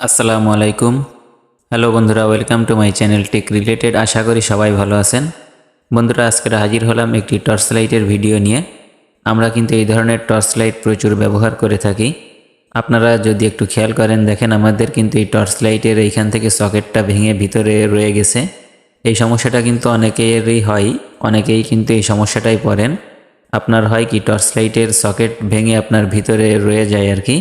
আসসালামু আলাইকুম। হ্যালো বন্ধুরা, welcome to my channel tech related. আশা করি সবাই ভালো আছেন। বন্ধুরা, আজকে হাজির হলাম একটি টর্চ লাইটের ভিডিও নিয়ে। আমরা কিন্তু এই ধরনের টর্চ লাইট প্রচুর ব্যবহার করে থাকি। আপনারা যদি একটু খেয়াল করেন, দেখেন আমাদের কিন্তু এই টর্চ লাইটের এইখান থেকে সকেটটা ভেঙে ভিতরে রয়ে গেছে। এই সমস্যাটা কিন্তু অনেকেরই হয়, অনেকেই কিন্তু এই সমস্যাটাই পড়েন। আপনার হয় কি, টর্চ লাইটের সকেট ভেঙে আপনার ভিতরে রয়ে যায় আর কি।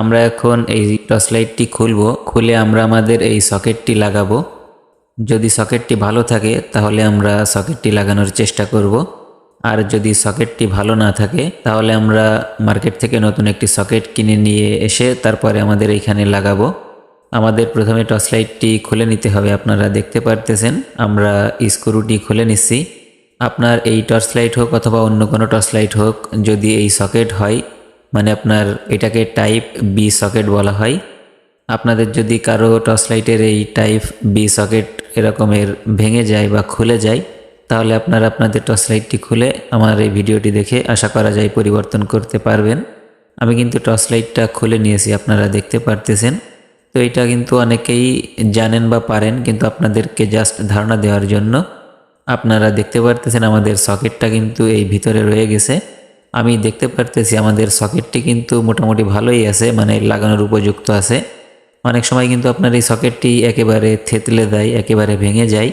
আমরা এখন এই টর্চ লাইটটি খুলব, খুলে আমরা আমাদের এই সকেটটি লাগাবো। যদি সকেটটি ভালো থাকে, তাহলে আমরা সকেটটি লাগানোর চেষ্টা করব। আর যদি সকেটটি ভালো না থাকে, তাহলে আমরা মার্কেট থেকে নতুন একটি সকেট কিনে নিয়ে এসে তারপরে আমাদের এইখানে লাগাবো। আমাদের প্রথমে টর্চ লাইটটি খুলে নিতে হবে, আপনারা দেখতে পারতেছেন। আমরা স্ক্রুটি খুলে নিচ্ছি। আপনার এই টর্চ লাইট হোক অথবা অন্য কোনো টর্চ লাইট হোক, যদি এই সকেট হয় মানে আপনার এটাকে টাইপ বি সকেট বলা হয়। আপনাদের যদি কারও টর্চ লাইটের এই টাইপ বি সকেট এরকমের ভেঙে যায় বা খুলে যায়, তাহলে আপনারা আপনাদের টর্চ লাইটটি খুলে আমার এই ভিডিওটি দেখে আশা করা যায় পরিবর্তন করতে পারবেন। আমি কিন্তু টর্চ লাইটটা খুলে নিয়েছি, আপনারা দেখতে পারতেছেন। তো এটা কিন্তু অনেকেই জানেন বা পারেন, কিন্তু আপনাদেরকে জাস্ট ধারণা দেওয়ার জন্য আপনারা দেখতে পারতেছেন আমাদের সকেটটা কিন্তু এই ভিতরে রয়ে গেছে। আমি দেখতে পারতেছি আমাদের সকেটটি কিন্তু মোটামুটি ভালোই আছে মানে লাগানোর উপযুক্ত আছে। অনেক সময় কিন্তু আপনার এই সকেটটি একেবারে থেতলে দেয়, একেবারে ভেঙে যায়।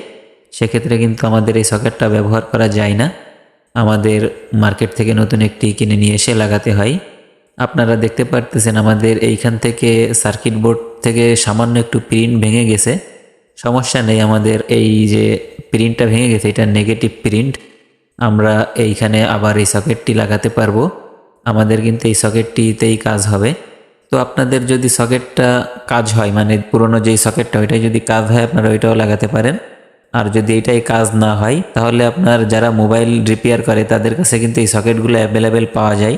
সেক্ষেত্রে কিন্তু আমাদের এই সকেটটা ব্যবহার করা যায় না। আমাদের মার্কেট থেকে নতুন একটি কিনে নিয়ে এসে লাগাতে হয়। আপনারা দেখতে পারতেছেন আমাদের এইখান থেকে সার্কিট বোর্ড থেকে সামান্য একটু প্রিন্ট ভেঙে গেছে। সমস্যা নেই, আমাদের এই যে প্রিন্টটা ভেঙে গেছে, এটা নেগেটিভ প্রিন্ট আমরা এইখানে আবার এই সকেটটি লাগাতে পারব। আমাদের কিন্তু এই সকেটটিতেই কাজ হবে। তো আপনাদের যদি সকেটটা কাজ হয় মানে পুরনো যেই সকেটটা, ওইটাই যদি কাজ হয়, আপনারা ওইটাও লাগাতে পারেন। আর যদি এটাই কাজ না হয়, তাহলে আপনার যারা মোবাইল রিপেয়ার করে, তাদের কাছে কিন্তু এই সকেটগুলো অ্যাভেলেবেল পাওয়া যায়।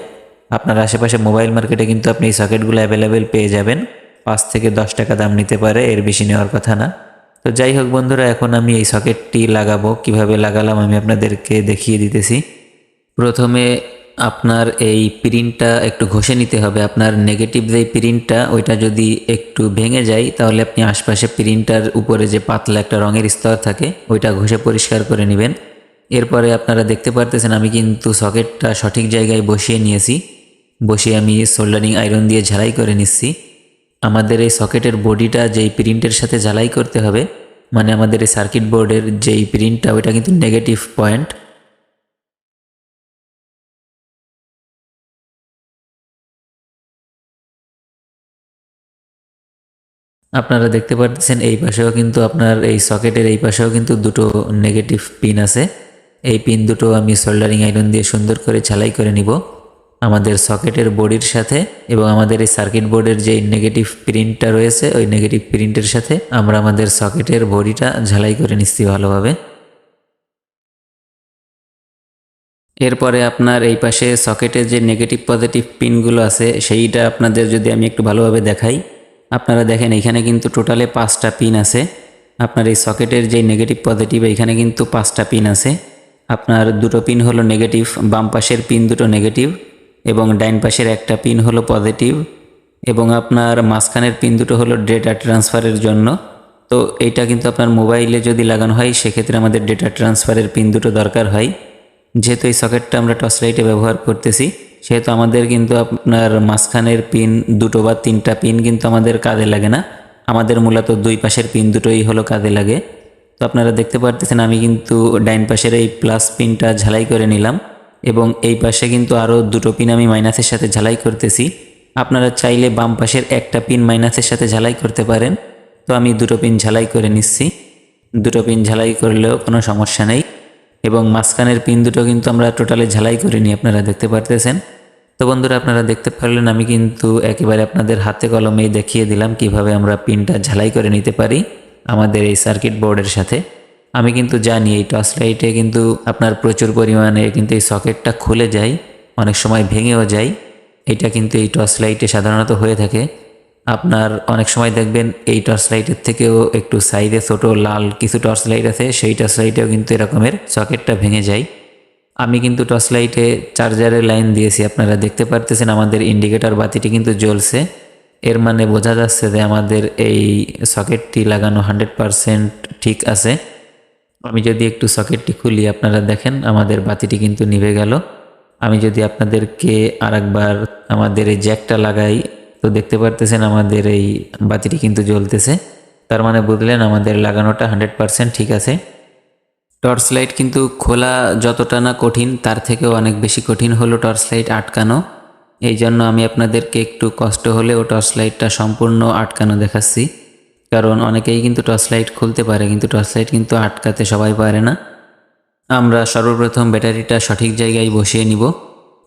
আপনার আশেপাশে মোবাইল মার্কেটে কিন্তু আপনি এই সকেটগুলো অ্যাভেলেবেল পেয়ে যাবেন। পাঁচ থেকে দশ টাকা দাম নিতে পারে, এর বেশি নেওয়ার কথা না। তো যাই হোক বন্ধুরা, এখন আমি এই সকেটটি লাগাবো। কীভাবে লাগালাম আমি আপনাদেরকে দেখিয়ে দিতেছি। প্রথমে আপনার এই প্রিন্টটা একটু ঘষে নিতে হবে। আপনার নেগেটিভ যে প্রিন্টটা, ওইটা যদি একটু ভেঙে যায়, তাহলে আপনি আশপাশে প্রিন্টার উপরে যে পাতলা একটা রঙের স্তর থাকে, ওইটা ঘষে পরিষ্কার করে নেবেন। এরপরে আপনারা দেখতে পারতেছেন, আমি কিন্তু সকেটটা সঠিক জায়গায় বসিয়ে নিয়েছি। বসিয়ে আমি সোল্ডারিং আয়রন দিয়ে ঝালাই করে নিচ্ছি। আমাদের এই সকেটের বডিটা যেই প্রিন্টের সাথে ঝালাই করতে হবে মানে আমাদের এই সার্কিট বোর্ডের যেই প্রিন্টটা ওইটা কিন্তু নেগেটিভ পয়েন্ট আপনারা দেখতে পাচ্ছেন এই পাশেও কিন্তু আপনার এই সকেটের এই পাশেও কিন্তু দুটো নেগেটিভ পিন আছে। এই পিন দুটো আমি সোল্ডারিং আয়রন দিয়ে সুন্দর করে ঝালাই করে নিব। আমাদের সকেটের বডির সাথে এবং আমাদের এই সার্কিট বোর্ডের যে নেগেটিভ প্রিন্টটা রয়েছে, ওই নেগেটিভ প্রিন্টের সাথে আমরা আমাদের সকেটের বডিটা ঝালাই করে নিচ্ছি ভালোভাবে। এরপরে আপনার এই পাশে সকেটের যে নেগেটিভ পজিটিভ পিনগুলো আছে, সেইটা আপনাদের যদি আমি একটু ভালোভাবে দেখাই। আপনারা দেখেন, এখানে কিন্তু টোটালে পাঁচটা পিন আছে। আপনার এই সকেটের যে নেগেটিভ পজিটিভ, এখানে কিন্তু পাঁচটা পিন আছে। আপনার দুটো পিন হলো নেগেটিভ, বাম পাশের পিন দুটো নেগেটিভ এবং ডাইন পাশের একটা পিন হলো পজিটিভ এবং আপনার মাঝখানের পিন দুটো হলো ডেটা ট্রান্সফারের জন্য। তো এইটা কিন্তু আপনার মোবাইলে যদি লাগানো হয়, সেক্ষেত্রে আমাদের ডেটা ট্রান্সফারের পিন দুটো দরকার হয়। যেহেতু এই সকেটটা আমরা টর্চ লাইটে ব্যবহার করতেছি, সেহেতু আমাদের কিন্তু আপনার মাঝখানের পিন দুটো বা তিনটা পিন কিন্তু আমাদের কাজে লাগে না। আমাদের মূলত দুই পাশের পিন দুটোই হলো কাজে লাগে। তো আপনারা দেখতে পারতেছেন, আমি কিন্তু ডাইন পাশের এই প্লাস পিনটা ঝালাই করে নিলাম। এবং এই পাশে কিন্তু আরও দুটো পিন আমি মাইনাসের সাথে ঝালাই করতেছি। আপনারা চাইলে বাম পাশের একটা পিন মাইনাসের সাথে ঝালাই করতে পারেন। তো আমি দুটো পিন ঝালাই করে নিচ্ছি। দুটো পিন ঝালাই করলেও কোনো সমস্যা নেই। এবং মাঝখানের পিন দুটো কিন্তু আমরা টোটালে ঝালাই করে নিই, আপনারা দেখতে পারতেছেন। তো বন্ধুরা, আপনারা দেখতে পারলেন, আমি কিন্তু একেবারে আপনাদের হাতে কলমেই দেখিয়ে দিলাম কীভাবে আমরা পিনটা ঝালাই করে নিতে পারি আমাদের এই সার্কিট বোর্ডের সাথে। আমি কিন্তু জানি এই টর্চ লাইটে কিন্তু আপনার প্রচুর পরিমাণে কিন্তু এই সকেটটা খুলে যায়, অনেক সময় ভেঙেও যায়। এটা কিন্তু এই টর্চ লাইটে সাধারণত হয়ে থাকে। আপনার অনেক সময় দেখবেন এই টর্চ লাইটের থেকেও একটু সাইডে ছোটো লাল কিছু টর্চ লাইট আছে, সেই টর্চ লাইটেও কিন্তু এরকমের সকেটটা ভেঙে যায়। আমি কিন্তু টর্চ লাইটে চার্জারের লাইন দিয়েছি, আপনারা দেখতে পারতেছেন আমাদের ইন্ডিকেটর বাতিটি কিন্তু জ্বলছে। এর মানে বোঝা যাচ্ছে যে আমাদের এই সকেটটি লাগানো হান্ড্রেড পারসেন্ট ঠিক আছে। আমি যদি একটু সকেটটি খুলি, আপনারা দেখেন আমাদের বাতিটি কিন্তু নিভে গেল। আমি যদি আপনাদেরকে আরেকবার আমাদের এই জ্যাকটা লাগাই, তো দেখতে পারতেছেন আমাদের এই বাতিটি কিন্তু জ্বলতেছে। তার মানে বুঝলেন আমাদের লাগানোটা হান্ড্রেড পারসেন্ট ঠিক আছে। টর্চ লাইট কিন্তু খোলা যতটা না কঠিন, তার থেকেও অনেক বেশি কঠিন হলো টর্চ লাইট আটকানো। এই জন্য আমি আপনাদেরকে একটু কষ্ট হলেও টর্চ লাইটটা সম্পূর্ণ আটকানো দেখাচ্ছি। কারণ অনেকেই কিন্তু টর্চ লাইট খুলতে পারে, কিন্তু টর্চ লাইট কিন্তু আটকাতে সবাই পারে না। আমরা সর্বপ্রথম ব্যাটারিটা সঠিক জায়গায় বসিয়ে নিব।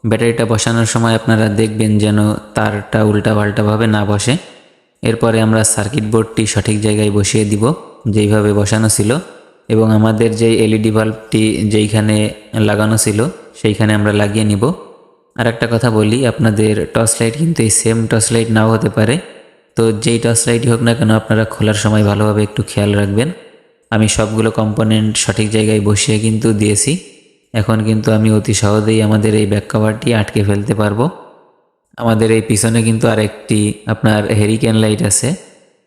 ব্যাটারিটা বসানোর সময় আপনারা দেখবেন যেন তারটা উল্টাপাল্টাভাবে না বসে। এরপরে আমরা সার্কিট বোর্ডটি সঠিক জায়গায় বসিয়ে দিব, যেইভাবে বসানো ছিল। এবং আমাদের যেই এলইডি বাল্বটি যেইখানে লাগানো ছিল, সেইখানে আমরা লাগিয়ে নিব। আর একটা কথা বলি, আপনাদের টর্চ লাইট কিন্তু এই সেম টর্চ লাইট নাও হতে পারে। তো যেই টর্চ লাইটই হোক না কেন আপনারা খোলার সময় ভালোভাবে একটু খেয়াল রাখবেন। আমি সবগুলো কম্পোনেন্ট সঠিক জায়গায় বসিয়ে কিন্তু দিয়েছি। এখন কিন্তু আমি অতি সহজেই আমাদের এই ব্যাক কভারটি আটকে ফেলতে পারব। আমাদের এই পিছনে কিন্তু আরেকটি আপনার হেরিকেন লাইট আছে।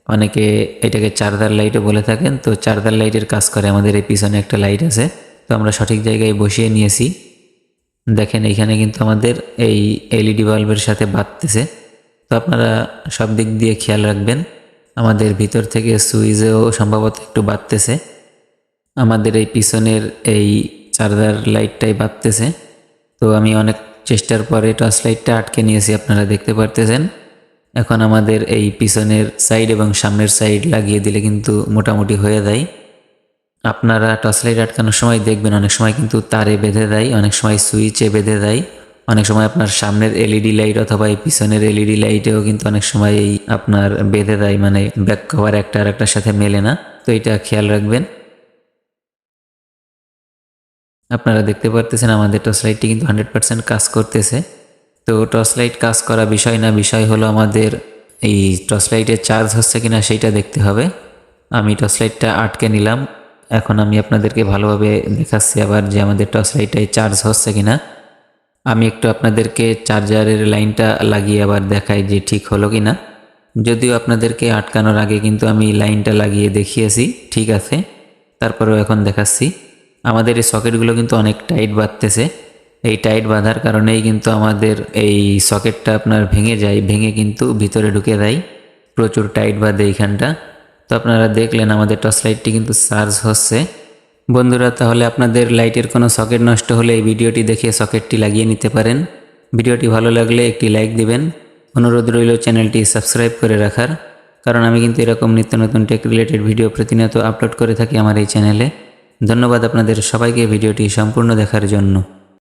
অনেকে এটাকে চার্জার লাইটও বলে থাকেন। তো চার্জার লাইটের কাজ করে আমাদের এই পিছনে একটা লাইট আছে। তো আমরা সঠিক জায়গায় বসিয়ে নিয়েছি। দেখেন এখানে কিন্তু আমাদের এই এলইডি বাল্বের সাথে বাঁধতেছে। তো আপনারা সব দিক দিয়ে খেয়াল রাখবেন। আমাদের ভিতর থেকে সুইচেও সম্ভবত একটু বাড়তেছে। আমাদের এই পিছনের এই চার্জার লাইটটাই বাড়তেছে। তো আমি অনেক চেষ্টার পরে টর্চ লাইটটা আটকে নিয়েছি, আপনারা দেখতে পারতেছেন। এখন আমাদের এই পিছনের সাইড এবং সামনের সাইড লাগিয়ে দিলে কিন্তু মোটামুটি হয়ে যায়। আপনারা টর্চ লাইট আটকানোর সময় দেখবেন, অনেক সময় কিন্তু তারে বেঁধে দেয়, অনেক সময় সুইচে বেঁধে দেয়। অনেক সময় আপনার সামনের এলইডি লাইট অথবা এই পিছনের এলইডি লাইটেও কিন্তু অনেক সময় এই আপনার বেঁধে দেয় মানে ব্যাক কভার একটা আর একটার সাথে মেলে না। তো এটা খেয়াল রাখবেন। আপনারা দেখতে পারতেছেন আমাদের টর্চ লাইটটি কিন্তু হান্ড্রেড পার্সেন্ট কাজ করতেছে। তো টর্চ লাইট কাজ করা বিষয় না, বিষয় হলো আমাদের এই টর্চ লাইটের চার্জ হচ্ছে কিনা সেইটা দেখতে হবে। আমি টর্চ লাইটটা আটকে নিলাম। এখন আমি আপনাদেরকে ভালোভাবে দেখাচ্ছি আবার যে আমাদের টর্চ লাইটটাই চার্জ হচ্ছে কিনা। আমি একটু আপনাদেরকে চার্জারের লাইনটা লাগিয়ে আবার দেখাই যে ঠিক হলো কি না যদিও আপনাদেরকে আটকানোর আগে কিন্তু আমি লাইনটা লাগিয়ে দেখিয়েছি, ঠিক আছে। তারপরেও এখন দেখাচ্ছি। আমাদের এই সকেটগুলো কিন্তু অনেক টাইট বাঁধতেছে। এই টাইট বাঁধার কারণেই কিন্তু আমাদের এই সকেটটা আপনার ভেঙে যায়, ভেঙে কিন্তু ভিতরে ঢুকে দেয়। প্রচুর টাইট বাঁধে এইখানটা। তো আপনারা দেখলেন আমাদের টর্চ লাইটটি কিন্তু চার্জ হচ্ছে। বন্ধুরা, তাহলে আপনাদের লাইটের কোনো সকেট নষ্ট হলে এই ভিডিওটি দেখে সকেটটি লাগিয়ে নিতে পারেন। ভিডিওটি ভালো লাগলে একটি লাইক দিবেন। অনুরোধ রইল চ্যানেলটি সাবস্ক্রাইব করে রাখার। কারণ আমি কিন্তু এরকম নিত্য নতুন টেক রিলেটেড ভিডিও প্রতিনিয়ত আপলোড করে থাকি আমার এই চ্যানেলে ধন্যবাদ আপনাদের সবাইকে ভিডিওটি সম্পূর্ণ দেখার জন্য।